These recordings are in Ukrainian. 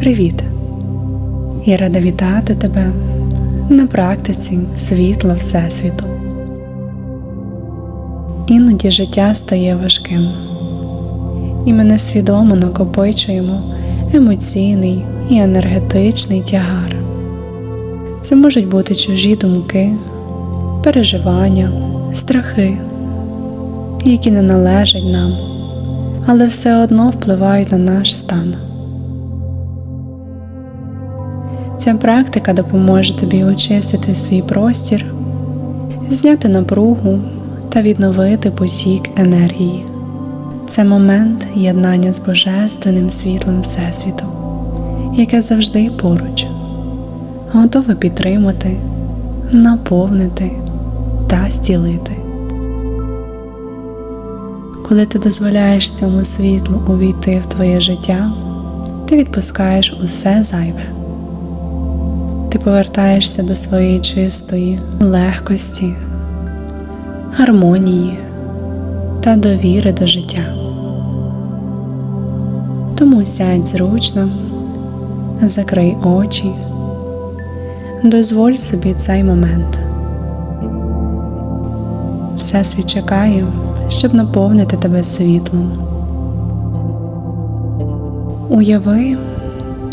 Привіт! Я рада вітати тебе на практиці світла Всесвіту. Іноді життя стає важким, і ми несвідомо накопичуємо емоційний і енергетичний тягар. Це можуть бути чужі думки, переживання, страхи, які не належать нам, але все одно впливають на наш стан. Ця практика допоможе тобі очистити свій простір, зняти напругу та відновити потік енергії. Це момент єднання з Божественним світлом Всесвіту, яке завжди поруч, готове підтримати, наповнити та зцілити. Коли ти дозволяєш цьому світлу увійти в твоє життя, ти відпускаєш усе зайве. Ти повертаєшся до своєї чистої легкості, гармонії та довіри до життя. Тому сядь зручно, закрий очі, дозволь собі цей момент. Всесвіт чекає, щоб наповнити тебе світлом. Уяви,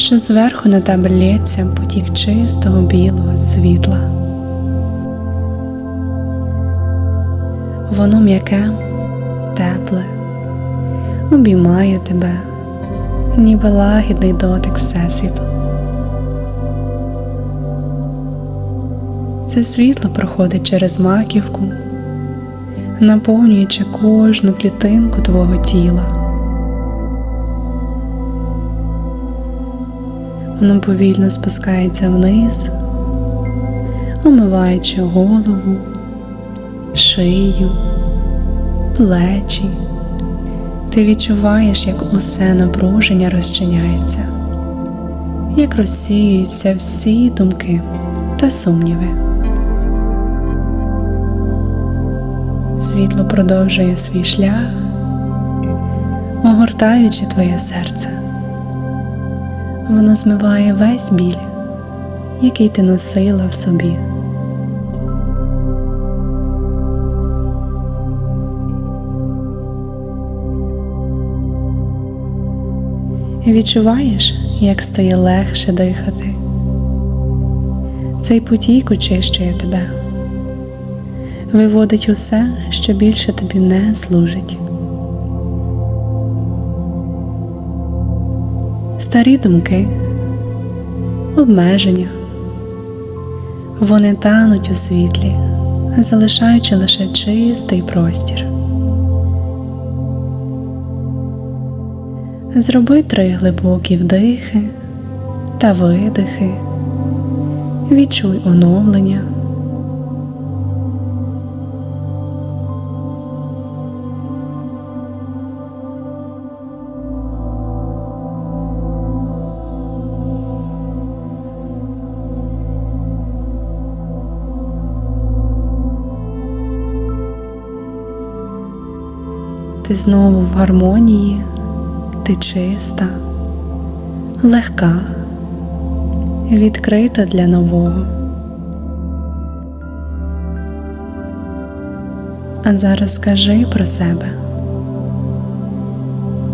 що зверху на тебе лється потік чистого білого світла. Воно м'яке, тепле, обіймає тебе, ніби лагідний дотик Всесвіту. Це світло проходить через маківку, наповнюючи кожну клітинку твого тіла. Воно повільно спускається вниз, омиваючи голову, шию, плечі. Ти відчуваєш, як усе напруження розчиняється, як розсіюються всі думки та сумніви. Світло продовжує свій шлях, огортаючи твоє серце. Воно змиває весь біль, який ти носила в собі. Відчуваєш, як стає легше дихати. Цей потік очищує тебе, виводить усе, що більше тобі не служить. Старі думки, обмеження. Вони тануть у світлі, залишаючи лише чистий простір. Зроби три глибокі вдихи та видихи, відчуй оновлення. Ти знову в гармонії, ти чиста, легка, відкрита для нового. А зараз скажи про себе.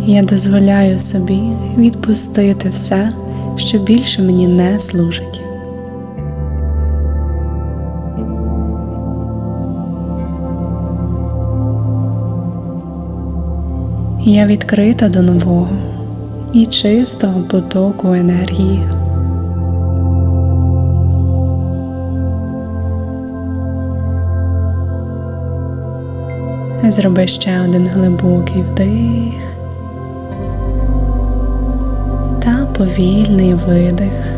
Я дозволяю собі відпустити все, що більше мені не служить. Я відкрита до нового і чистого потоку енергії. Зроби ще один глибокий вдих та повільний видих.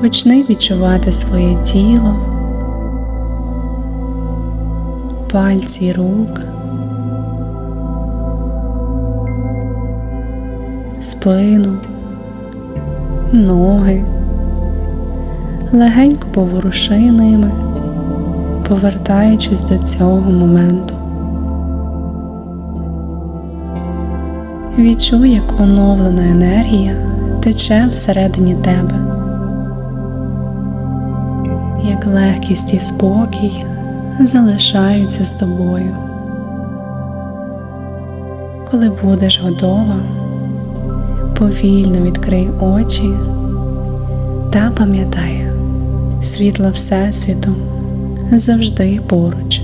Почни відчувати своє тіло пальці рук, спину, ноги, легенько поворуши ними, повертаючись до цього моменту. Відчуй, як оновлена енергія тече всередині тебе, як легкість і спокій залишаються з тобою. Коли будеш готова, повільно відкрий очі та пам'ятай, світло Всесвіту завжди поруч.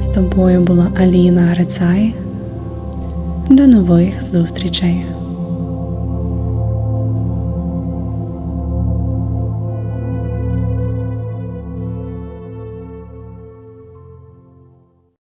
З тобою була Аліна Грицай. До нових зустрічей!